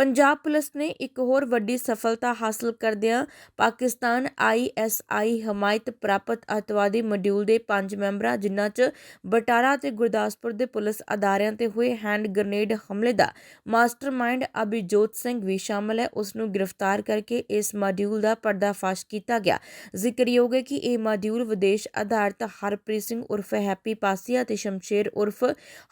Punjab police ਨੇ ਇੱਕ ਹੋਰ ਵੱਡੀ ਸਫਲਤਾ ਹਾਸਲ ਕਰਦਿਆਂ ਪਾਕਿਸਤਾਨ ਆਈਐਸਆਈ ਹਮਾਇਤ ਪ੍ਰਾਪਤ ਅਤਵਾਦੀ ਮੋਡਿਊਲ ਦੇ ਪੰਜ ਮੈਂਬਰਾਂ, ਜਿਨ੍ਹਾਂ 'ਚ ਬਟਾਰਾ ਤੇ ਗੁਰਦਾਸਪੁਰ ਦੇ ਪੁਲਿਸ ਅਦਾਰਿਆਂ ਤੇ ਹੋਏ ਹੈਂਡ ਗ੍ਰਨੇਡ ਹਮਲੇ ਦਾ ਮਾਸਟਰਮਾਈਂਡ ਅਭਿਜੋਤ ਸਿੰਘ ਵੀ ਸ਼ਾਮਲ ਹੈ। ਉਸ ਨੂੰ ਗ੍ਰਿਫਤਾਰ ਕਰਕੇ ਇਸ ਮੋਡਿਊਲ ਦਾ ਪਰਦਾਫਾਸ਼ ਕੀਤਾ ਗਿਆ। ਜ਼ਿਕਰਯੋਗ ਹੈ ਕਿ ਇਹ ਮੋਡਿਊਲ ਵਿਦੇਸ਼ ਆਧਾਰਿਤ ਹਰਪ੍ਰੀਤ ਸਿੰਘ ਉਰਫ ਹੈਪੀ ਪਾਸੀਆ ਤੇ ਸ਼ਮਸ਼ੇਰ ਉਰਫ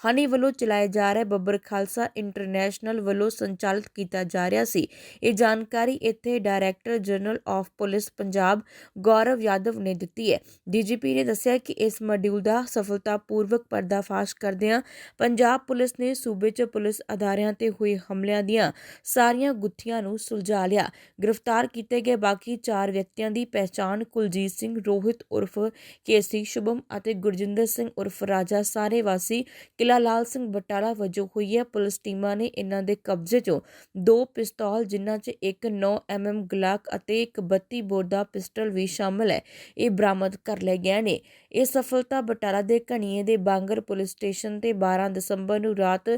ਹਨੀ ਵੱਲੋਂ ਚਲਾਇਆ ਜਾ ਰਿਹਾ ਬੱਬਰ ਖਾਲਸਾ ਇੰਟਰਨੈਸ਼ਨਲ ਵੱਲੋਂ ਸੰਚਾਲਿਤ ਕੀਤਾ ਜਾ ਰਿਹਾ ਸੀ। ਇਹ ਜਾਣਕਾਰੀ ਇੱਥੇ director general of police Punjab Gaurav Yadav ਨੇ ਦਿੱਤੀ ਹੈ। ਡੀਜੀਪੀ ਨੇ ਦੱਸਿਆ ਕਿ ਇਸ ਮੋਡਿਊਲ ਦਾ ਸਫਲਤਾਪੂਰਵਕ ਪਰਦਾਫਾਸ਼ ਕਰਦਿਆਂ ਪੰਜਾਬ ਪੁਲਿਸ ਨੇ ਸੂਬੇ 'ਚ ਪੁਲਿਸ ਅਦਾਰਿਆਂ ਤੇ ਹੋਏ ਹਮਲਿਆਂ ਦੀਆਂ ਸਾਰੀਆਂ ਗੁੱਥੀਆਂ ਨੂੰ ਸੁਲਝਾ ਲਿਆ। ਗ੍ਰਿਫਤਾਰ ਕੀਤੇ ਗਏ ਬਾਕੀ 4 ਵਿਅਕਤੀਆਂ ਦੀ ਪਹਿਚਾਣ ਕੁਲਜੀਤ ਸਿੰਘ, ਰੋਹਿਤ ਉਰਫ ਕੇਸੀ ਸ਼ੁਭਮ ਅਤੇ ਗੁਰਜਿੰਦਰ ਸਿੰਘ ਉਰਫ ਰਾਜਾ ਸਾਰੇ ਵਾਸੀ ਕਿਲਾ ਲਾਲ ਸਿੰਘ ਬਟਾਲਾ ਵਜੋਂ ਹੋਈ ਹੈ। ਪੁਲਿਸ ਟੀਮਾਂ ਨੇ ਇਹਨਾਂ ਦੇ ਕਬਜ਼ੇ 'ਚੋਂ ਦੋ ਪਿਸਤੌਲ, ਜਿਨ੍ਹਾਂ 'ਚ ਇੱਕ 9 ਐਮਐਮ ਗਲਾਕ ਅਤੇ ਇੱਕ 32 ਬੋਰ ਦਾ ਪਿਸਟਲ ਵੀ ਸ਼ਾਮਲ ਹੈ। ਇਹ ਬਰਾਮਦ ਕਰ ਲਏ ਗਏ ਨੇ। ਇਹ ਸਫਲਤਾ ਬਟਾਲਾ ਦੇ ਘਣੀਏ ਦੇ ਬਾਂਗਰ ਪੁਲਿਸ ਸਟੇਸ਼ਨ ਤੇ 12 ਦਸੰਬਰ ਨੂੰ ਰਾਤ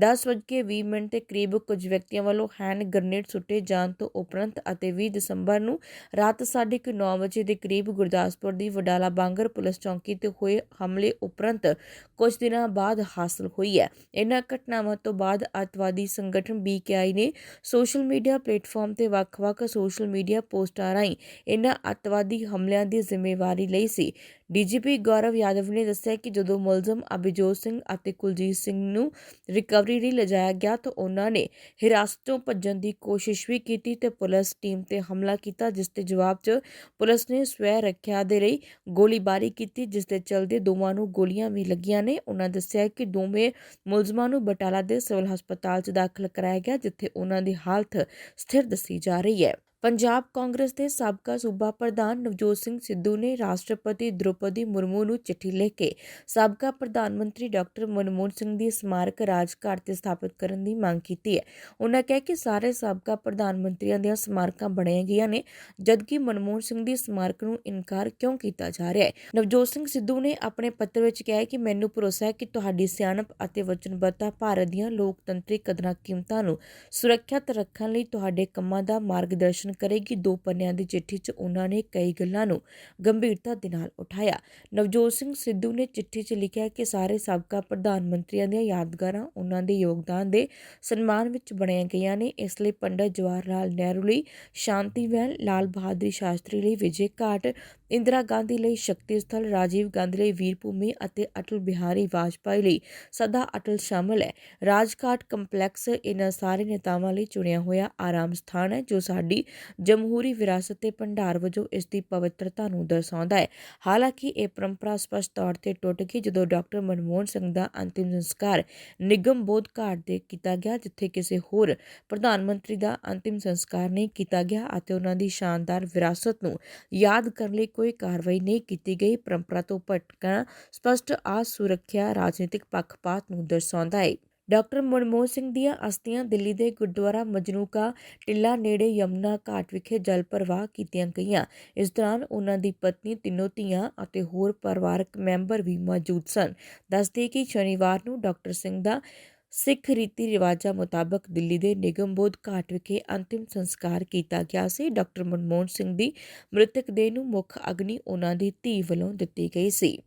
10:20 ਮਿੰਟ ਤੇ ਕਰੀਬ ਕੁਝ ਵਿਅਕਤੀਆਂ ਵੱਲੋਂ ਹੈਂਡ ਗ੍ਰਨੇਡ ਸੁੱਟੇ ਜਾਣ ਤੋਂ ਉਪਰੰਤ ਅਤੇ 20 ਦਸੰਬਰ ਨੂੰ ਰਾਤ 9:30 ਵਜੇ ਦੇ ਕਰੀਬ ਗੁਰਦਾਸਪੁਰ ਦੀ ਵਡਾਲਾ ਬਾਂਗਰ ਪੁਲਿਸ ਚੌਂਕੀ ਤੇ ਹੋਏ ਹਮਲੇ ਉਪਰੰਤ ਕੁਝ ਦਿਨਾਂ ਬਾਅਦ ਹਾਸਲ ਹੋਈ ਹੈ। ਇਹਨਾਂ ਘਟਨਾਵਾਂ ਤੋਂ ਬਾਅਦ ਅੱਤਵਾਦੀ ਸੰਗਠਨ ਬੀਕੇਆਈ ਨੇ ਸੋਸ਼ਲ ਮੀਡੀਆ ਪਲੇਟਫਾਰਮ ਤੇ ਵੱਖ-ਵੱਖ ਸੋਸ਼ਲ ਮੀਡੀਆ ਪੋਸਟਾਂ ਰਾਹੀਂ ਇਹਨਾਂ ਅੱਤਵਾਦੀ ਹਮਲਿਆਂ ਦੀ ਜ਼ਿੰਮੇਵਾਰੀ ਲਈ ਸੀ। ਡੀਜੀਪੀ ਗੌਰਵ ਯਾਦਵ ਨੇ ਦੱਸਿਆ ਕਿ ਜਦੋਂ ਮੁਲਜ਼ਮ ਅਭਿਜੋਤ ਸਿੰਘ ਅਤੇ ਕੁਲਜੀਤ ਸਿੰਘ ਨੂੰ ਰਿਕਵਰੀ ਲਈ ਲਿਜਾਇਆ ਗਿਆ ਤਾਂ ਉਹਨਾਂ ਨੇ ਹਿਰਾਸਤ ਤੋਂ ਭੱਜਣ ਦੀ ਕੋਸ਼ਿਸ਼ ਵੀ ਕੀਤੀ ਤੇ ਪੁਲਿਸ ਟੀਮ ਤੇ ਹਮਲਾ ਕੀਤਾ, ਜਿਸ ਦੇ ਜਵਾਬ 'ਚ ਪੁਲਿਸ ਨੇ ਸਵੈ ਰੱਖਿਆ ਦੇ ਲਈ ਗੋਲੀਬਾਰੀ ਕੀਤੀ, ਜਿਸ ਦੇ ਚਲਦੇ ਦੋਵਾਂ ਨੂੰ ਗੋਲੀਆਂ ਵੀ ਲੱਗੀਆਂ ਨੇ। ਉਹਨਾਂ ਦੱਸਿਆ ਕਿ ਦੋਵੇਂ ਮੁਲਜ਼ਮਾਂ ਨੂੰ ਬਟਾਲਾ ਦੇ ਸਿਵਲ ਹਸਪਤਾਲ 'ਚ ਦਾਖਲ ਕਰਾਇਆ ਗਿਆ, ਜਿੱਥੇ ਉਹਨਾਂ ਦੀ ਹਾਲਤ ਸਥਿਰ ਦੱਸੀ ਜਾ ਰਹੀ ਹੈ। ਪੰਜਾਬ ਕਾਂਗਰਸ ਦੇ ਸਾਬਕਾ ਸੂਬਾ ਪ੍ਰਧਾਨ ਨਵਜੋਤ ਸਿੰਘ ਸਿੱਧੂ ਨੇ ਰਾਸ਼ਟਰਪਤੀ ਦ੍ਰੋਪਦੀ ਮੁਰਮੂ ਨੂੰ ਚਿੱਠੀ ਲਿਖ ਕੇ ਸਾਬਕਾ ਪ੍ਰਧਾਨ ਮੰਤਰੀ ਡਾਕਟਰ ਮਨਮੋਹਨ ਸਿੰਘ ਦੀ ਸਮਾਰਕ ਰਾਜਘਾਟ ਤੇ ਸਥਾਪਿਤ ਕਰਨ ਦੀ ਮੰਗ ਕੀਤੀ ਹੈ। ਉਹਨਾਂ ਕਹਿ ਕਿ ਸਾਰੇ ਸਾਬਕਾ ਪ੍ਰਧਾਨ ਮੰਤਰੀਆਂ ਦੀਆਂ ਸਮਾਰਕਾਂ ਬਣਾਈਆਂ ਗਈਆਂ ਨੇ, ਜਦਕਿ ਮਨਮੋਹਨ ਸਿੰਘ ਦੀ ਸਮਾਰਕ ਨੂੰ ਇਨਕਾਰ ਕਿਉਂ ਕੀਤਾ ਜਾ ਰਿਹਾ ਹੈ? ਨਵਜੋਤ ਸਿੰਘ ਸਿੱਧੂ ਨੇ ਆਪਣੇ ਪੱਤਰ ਵਿੱਚ ਕਿਹਾ ਕਿ ਮੈਨੂੰ ਭਰੋਸਾ ਹੈ ਕਿ ਤੁਹਾਡੀ ਸਿਆਣਪ ਅਤੇ ਵਚਨਬੱਧਤਾ ਭਾਰਤ ਦੀਆਂ ਲੋਕਤੰਤਰੀ ਕਦਰਾਂ ਕੀਮਤਾਂ ਨੂੰ ਸੁਰੱਖਿਅਤ ਰੱਖਣ ਲਈ ਤੁਹਾਡੇ ਕੰਮਾਂ ਦਾ ਮਾਰਗਦਰਸ਼ਨ ਕਰੇਗੀ ਦੋ ਪੰਨਿਆਂ ਦੀ ਚਿੱਠੀ 'ਚ ਉਹਨਾਂ ਨੇ ਕਈ ਗੱਲਾਂ ਨੂੰ ਗੰਭੀਰਤਾ ਦੇ ਨਾਲ ਉਠਾਇਆ। ਨਵਜੋਤ ਸਿੰਘ ਸਿੱਧੂ ਨੇ ਚਿੱਠੀ 'ਚ ਲਿਖਿਆ ਕਿ ਸਾਰੇ ਸਾਬਕਾ ਪ੍ਰਧਾਨ ਮੰਤਰੀਆਂ ਦੀਆਂ ਯਾਦਗਾਰਾਂ ਉਹਨਾਂ ਦੇ ਯੋਗਦਾਨ ਦੇ ਸਨਮਾਨ ਵਿੱਚ ਬਣਾਈਆਂ ਗਈਆਂ ਨੇ। ਇਸ ਲਈ ਪੰਡਤ ਜਵਾਹਰ ਲਾਲ ਨਹਿਰੂ ਲਈ ਸ਼ਾਂਤੀ ਮਹਿਲ ਲਾਲ ਬਹਾਦਰ ਸ਼ਾਸਤਰੀ ਲਈ ਵਿਜੇ ਘਾਟ, ਇੰਦਰਾ ਗਾਂਧੀ ਲਈ ਸ਼ਕਤੀ ਸਥਲ, ਰਾਜੀਵ ਗਾਂਧੀ ਲਈ ਵੀਰ ਭੂਮੀ ਅਤੇ ਅਟਲ ਬਿਹਾਰੀ ਵਾਜਪਾਈ ਲਈ ਸਦਾ ਅਟਲ ਸ਼ਾਮਲ ਹੈ। ਰਾਜਘਾਟ ਕੰਪਲੈਕਸ ਇਹਨਾਂ ਸਾਰੇ ਨੇਤਾਵਾਂ ਲਈ ਚੁਣਿਆ ਹੋਇਆ ਆਰਾਮ ਸਥਾਨ ਹੈ, ਜੋ ਸਾਡੀ ਜਮਹੂਰੀ ਵਿਰਾਸਤ ਤੇ ਭੰਡਾਰ ਵਜੋਂ ਇਸ ਦੀ ਪਵਿੱਤਰਤਾ ਨੂੰ ਦਰਸਾਉਂਦਾ ਹੈ। ਹਾਲਾਂਕਿ ਇਹ ਪਰੰਪਰਾ ਸਪਸ਼ਟ ਤੌਰ ਤੇ ਟੁੱਟ ਗਈ ਜਦੋਂ ਡਾਕਟਰ ਮਨਮੋਹਨ ਸਿੰਘ ਦਾ ਅੰਤਿਮ ਸੰਸਕਾਰ ਨਿਗਮ ਬੋਧ ਘਾਟ ਦੇ ਕੀਤਾ ਗਿਆ, ਜਿੱਥੇ ਕਿਸੇ ਹੋਰ ਪ੍ਰਧਾਨ ਮੰਤਰੀ ਦਾ ਅੰਤਿਮ ਸੰਸਕਾਰ ਨਹੀਂ ਕੀਤਾ ਗਿਆ ਅਤੇ ਉਹਨਾਂ ਦੀ ਸ਼ਾਨਦਾਰ ਵਿਰਾਸਤ ਨੂੰ ਯਾਦ ਕਰਨ ਲਈ ਕੋਈ ਕਾਰਵਾਈ ਨਹੀਂ ਕੀਤੀ ਗਈ। ਪਰੰਪਰਾ ਤੋਂ ਭਟਕਣਾ ਸਪਸ਼ਟ ਆ ਸੁਰੱਖਿਆ ਰਾਜਨੀਤਿਕ ਪੱਖਪਾਤ ਨੂੰ ਦਰਸਾਉਂਦਾ ਹੈ। ਡਾਕਟਰ ਮਨਮੋਹਨ ਸਿੰਘ ਦੀਆਂ ਅਸਥੀਆਂ ਦਿੱਲੀ ਦੇ ਗੁਰਦੁਆਰਾ ਮਜਨੂਕਾ ਟਿੱਲਾ ਨੇੜੇ ਯਮਨਾ ਘਾਟ ਵਿਖੇ ਜਲ ਪ੍ਰਵਾਹ ਕੀਤੀਆਂ ਗਈਆਂ। ਇਸ ਦੌਰਾਨ ਉਹਨਾਂ ਦੀ ਪਤਨੀ, ਤਿੰਨੋਂ ਧੀਆਂ ਅਤੇ ਹੋਰ ਪਰਿਵਾਰਕ ਮੈਂਬਰ ਵੀ ਮੌਜੂਦ ਸਨ। ਦੱਸਦੇ ਕਿ ਸ਼ਨੀਵਾਰ ਨੂੰ ਡਾਕਟਰ ਸਿੰਘ ਦਾ ਸਿੱਖ ਰੀਤੀ ਰਿਵਾਜਾਂ ਮੁਤਾਬਕ ਦਿੱਲੀ ਦੇ ਨਿਗਮਬੋਧ ਘਾਟ ਵਿਖੇ ਅੰਤਿਮ ਸੰਸਕਾਰ ਕੀਤਾ ਗਿਆ ਸੀ। ਡਾਕਟਰ ਮਨਮੋਹਨ ਸਿੰਘ ਦੀ ਮ੍ਰਿਤਕ ਦੇਹ ਨੂੰ ਮੁੱਖ ਅਗਨੀ ਉਹਨਾਂ ਦੀ ਧੀ ਵੱਲੋਂ ਦਿੱਤੀ ਗਈ ਸੀ।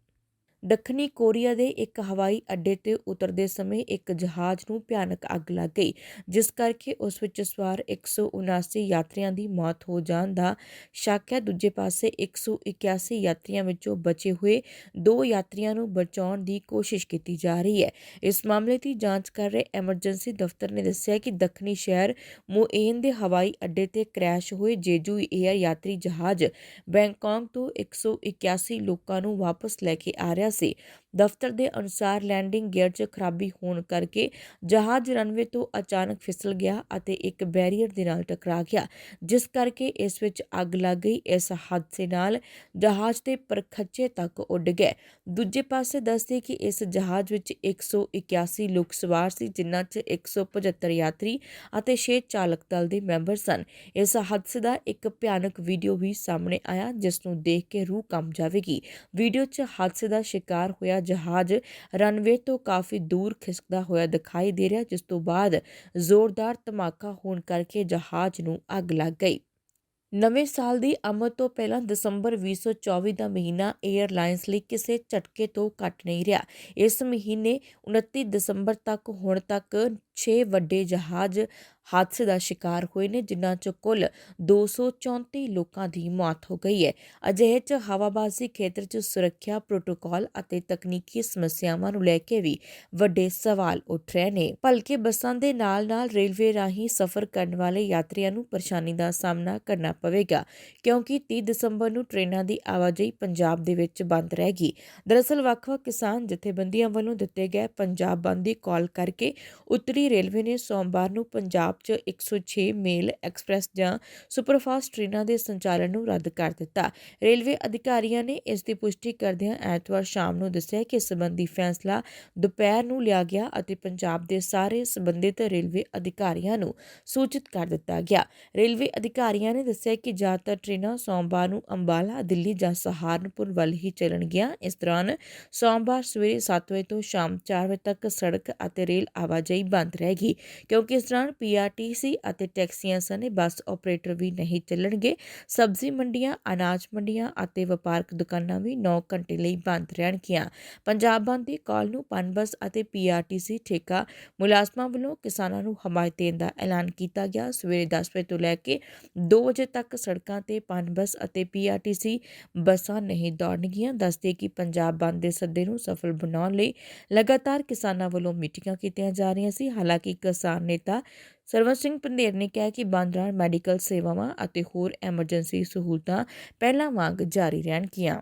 ਦੱਖਣੀ ਕੋਰੀਆ ਦੇ ਇੱਕ ਹਵਾਈ ਅੱਡੇ ਤੇ ਉਤਰਦੇ ਸਮੇਂ ਇੱਕ ਜਹਾਜ਼ ਨੂੰ ਭਿਆਨਕ ਅੱਗ ਲੱਗ ਗਈ, ਜਿਸ ਕਰਕੇ ਉਸ ਵਿੱਚ ਸਵਾਰ 179 ਯਾਤਰੀਆਂ ਦੀ ਮੌਤ ਹੋ ਜਾਣ ਦਾ ਸ਼ੱਕ ਹੈ। ਦੂਜੇ ਪਾਸੇ 181 ਯਾਤਰੀਆਂ ਵਿੱਚੋਂ ਬਚੇ ਹੋਏ ਦੋ ਯਾਤਰੀਆਂ ਨੂੰ ਬਚਾਉਣ ਦੀ ਕੋਸ਼ਿਸ਼ ਕੀਤੀ ਜਾ ਰਹੀ ਹੈ। ਇਸ ਮਾਮਲੇ ਦੀ ਜਾਂਚ ਕਰ ਰਹੇ ਐਮਰਜੈਂਸੀ ਦਫ਼ਤਰ ਨੇ ਦੱਸਿਆ ਕਿ ਦੱਖਣੀ ਸ਼ਹਿਰ ਮੋਏਨ ਦੇ ਹਵਾਈ ਅੱਡੇ ਤੇ ਕ੍ਰੈਸ਼ ਹੋਏ ਜੇਜੂ 에ਅਰ ਯਾਤਰੀ ਜਹਾਜ਼ ਬੈਂਕਾਕ ਤੋਂ 181 ਲੋਕਾਂ ਨੂੰ ਵਾਪਸ ਲੈ ਕੇ ਆ ਰਿਹਾ ਸੀ। ਦਫ਼ਤਰ ਦੇ ਅਨੁਸਾਰ ਲੈਂਡਿੰਗ ਗੇਅਰ 'ਚ ਖਰਾਬੀ ਹੋਣ ਕਰਕੇ ਜਹਾਜ਼ ਰਨਵੇ ਤੋਂ ਅਚਾਨਕ ਫਿਸਲ ਗਿਆ ਅਤੇ ਇੱਕ ਬੈਰੀਅਰ ਦੇ ਨਾਲ ਟਕਰਾ ਗਿਆ, ਜਿਸ ਕਰਕੇ ਇਸ ਵਿੱਚ ਅੱਗ ਲੱਗ ਗਈ। ਇਸ ਹਾਦਸੇ ਨਾਲ ਜਹਾਜ਼ ਦੇ ਪਰਖੱਚੇ ਤੱਕ ਉੱਡ ਗਏ। ਦੂਜੇ ਪਾਸੇ ਦੱਸਦੇ ਕਿ ਇਸ ਜਹਾਜ਼ ਵਿੱਚ 181 ਲੋਕ ਸਵਾਰ ਸੀ, ਜਿਨ੍ਹਾਂ 'ਚ 175 ਯਾਤਰੀ ਅਤੇ 6 ਚਾਲਕ ਦਲ ਦੇ ਮੈਂਬਰ ਸਨ। ਇਸ ਹਾਦਸੇ ਦਾ ਇੱਕ ਭਿਆਨਕ ਵੀਡੀਓ ਵੀ ਸਾਹਮਣੇ ਆਇਆ, ਜਿਸ ਨੂੰ ਦੇਖ ਕੇ ਰੂਹ ਕੰਬ ਜਾਵੇਗੀ। ਵੀਡੀਓ 'ਚ ਹਾਦਸੇ ਦਾ ਸ਼ਿਕਾਰ ਹੋਇਆ। ਜਹਾਜ਼ ਰਨਵੇ ਤੋਂ ਕਾਫੀ ਦੂਰ ਖਿਸਕਦਾ ਹੋਇਆ ਦਿਖਾਈ ਦੇ ਰਿਹਾ, ਜਿਸ ਤੋਂ ਬਾਅਦ ਜ਼ੋਰਦਾਰ ਧਮਾਕਾ ਹੋਣ ਕਰਕੇ ਜਹਾਜ਼ ਨੂੰ ਅੱਗ ਲੱਗ ਗਈ। ਨਵੇਂ ਸਾਲ ਦੀ ਆਮਦ ਤੋਂ ਪਹਿਲਾਂ ਦਸੰਬਰ 2024 ਦਾ ਮਹੀਨਾ 에ਅਰਲਾਈਨਸ ਲਈ ਕਿਸੇ ਝਟਕੇ ਤੋਂ ਘੱਟ ਨਹੀਂ ਰਿਹਾ। ਇਸ ਮਹੀਨੇ 29 ਦਸੰਬਰ ਤੱਕ ਹੁਣ ਤੱਕ 6 ਵੱਡੇ ਜਹਾਜ਼ ਹਾਦਸੇ ਦਾ ਸ਼ਿਕਾਰ ਹੋਏ ਨੇ, ਜਿਨ੍ਹਾਂ 'ਚ ਕੁੱਲ 234 ਲੋਕਾਂ ਦੀ ਮੌਤ ਹੋ ਗਈ ਹੈ। ਅਜਿਹੇ 'ਚ ਹਵਾਬਾਜ਼ੀ ਖੇਤਰ 'ਚ ਸੁਰੱਖਿਆ ਪ੍ਰੋਟੋਕਾਲ ਅਤੇ ਤਕਨੀਕੀ ਸਮੱਸਿਆਵਾਂ ਨੂੰ ਲੈ ਕੇ ਵੀ ਵੱਡੇ ਸਵਾਲ ਉੱਠ ਰਹੇ ਨੇ। ਭਲਕੇ ਬੱਸਾਂ ਦੇ ਨਾਲ-ਨਾਲ ਰੇਲਵੇ ਰਾਹੀਂ ਸਫ਼ਰ ਕਰਨ ਵਾਲੇ ਯਾਤਰੀਆਂ ਨੂੰ ਪਰੇਸ਼ਾਨੀ ਦਾ ਸਾਹਮਣਾ ਕਰਨਾ ਪਵੇਗਾ, ਕਿਉਂਕਿ 30 ਦਸੰਬਰ ਨੂੰ ਟ੍ਰੇਨਾਂ ਦੀ ਆਵਾਜਾਈ ਪੰਜਾਬ ਦੇ ਵਿੱਚ ਬੰਦ ਰਹੇਗੀ। ਦਰਅਸਲ ਵੱਖ-ਵੱਖ ਕਿਸਾਨ ਜਥੇਬੰਦੀਆਂ ਵੱਲੋਂ ਦਿੱਤੇ ਗਏ ਪੰਜਾਬ ਬੰਦ ਦੀ ਕਾਲ ਕਰਕੇ ਉੱਤਰੀ ਰੇਲਵੇ ਨੇ ਸੋਮਵਾਰ ਨੂੰ ਪੰਜਾਬ 'ਚ 106 ਮੇਲ ਐਕਸਪ੍ਰੈਸ ਜਾਂ ਸੁਪਰਫਾਸਟ ਟ੍ਰੇਨਾਂ ਦੇ ਸੰਚਾਲਨ ਨੂੰ ਰੱਦ ਕਰ ਦਿੱਤਾ। ਰੇਲਵੇ ਅਧਿਕਾਰੀਆਂ ਨੇ ਇਸ ਦੀ ਪੁਸ਼ਟੀ ਕਰਦਿਆਂ ਐਤਵਾਰ ਸ਼ਾਮ ਨੂੰ ਦੱਸਿਆ ਕਿ ਇਸ ਸੰਬੰਧੀ ਫੈਸਲਾ ਦੁਪਹਿਰ ਨੂੰ ਲਿਆ ਗਿਆ ਅਤੇ ਪੰਜਾਬ ਦੇ ਸਾਰੇ ਸੰਬੰਧਿਤ ਰੇਲਵੇ ਅਧਿਕਾਰੀਆਂ ਨੂੰ ਸੂਚਿਤ ਕਰ ਦਿੱਤਾ ਗਿਆ। ਰੇਲਵੇ ਅਧਿਕਾਰੀਆਂ ਨੇ ਦੱਸਿਆ ਕਿ ਜ਼ਿਆਦਾਤਰ ਟ੍ਰੇਨਾਂ ਸੋਮਵਾਰ ਨੂੰ ਅੰਬਾਲਾ, ਦਿੱਲੀ ਜਾਂ ਸਹਾਰਨਪੁਰ ਵੱਲ ਹੀ ਚੱਲਣਗੀਆਂ। ਇਸ ਦੌਰਾਨ ਸੋਮਵਾਰ ਸਵੇਰੇ 7 ਵਜੇ ਤੋਂ ਸ਼ਾਮ 4 ਵਜੇ ਤੱਕ ਸੜਕ ਅਤੇ ਰੇਲ ਆਵਾਜਾਈ ਬੰਦ ਰਹੇਗੀ, ਕਿਉਂਕਿ ਇਸ ਦੌਰਾਨ ਪੀਆਰਟੀਸੀ ਅਤੇ ਟੈਕਸੀਆਂ ਸਣੇ ਬੱਸ ਆਪਰੇਟਰ ਵੀ ਨਹੀਂ ਚੱਲਣਗੇ। ਸਬਜ਼ੀ ਮੰਡੀਆਂ, ਅਨਾਜ ਮੰਡੀਆਂ ਅਤੇ ਵਪਾਰਕ ਦੁਕਾਨਾਂ ਵੀ 9 ਘੰਟੇ ਲਈ ਬੰਦ ਰਹਿਣਗੀਆਂ। ਪੰਜਾਬ ਬੰਦ ਦੀ ਕਾਲ ਨੂੰ ਪਨਬਸ ਅਤੇ ਪੀਆਰਟੀਸੀ ਠੇਕਾ ਮੁਲਾਜ਼ਮਾਂ ਵੱਲੋਂ ਕਿਸਾਨਾਂ ਨੂੰ ਹਮਾਇਤ ਦੇਣ ਦਾ ਐਲਾਨ ਕੀਤਾ ਗਿਆ। ਸਵੇਰੇ 10 ਵਜੇ ਤੋਂ ਲੈ ਕੇ 2 ਵਜੇ ਤੱਕ ਤੱਕ ਸੜਕਾਂ ਤੇ ਪਨਬਸ ਅਤੇ ਪੀਆਰਟੀਸੀ ਬੱਸਾਂ ਨਹੀਂ ਦੌੜਨਗੀਆਂ, ਦੱਸਦੇ ਕਿ ਪੰਜਾਬ ਬੰਦ ਦੇ ਸੱਦੇ ਨੂੰ ਸਫਲ ਬਣਾਉਣ ਲਈ ਲਗਾਤਾਰ ਕਿਸਾਨਾਂ ਵੱਲੋਂ ਮੀਟਿੰਗਾਂ ਕੀਤੀਆਂ ਜਾ ਰਹੀਆਂ ਸੀ। ਹਾਲਾਂਕਿ ਕਿਸਾਨ ਨੇਤਾ ਸਰਵਨ ਸਿੰਘ ਪੰਧੇਰ ਨੇ ਕਿਹਾ ਕਿ ਬੰਦ ਦੌਰਾਨ ਮੈਡੀਕਲ ਸੇਵਾਵਾਂ ਅਤੇ ਹੋਰ ਐਮਰਜੈਂਸੀ ਸਹੂਲਤਾਂ ਪਹਿਲਾਂ ਵਾਂਗ ਜਾਰੀ ਰਹਿਣਗੀਆਂ।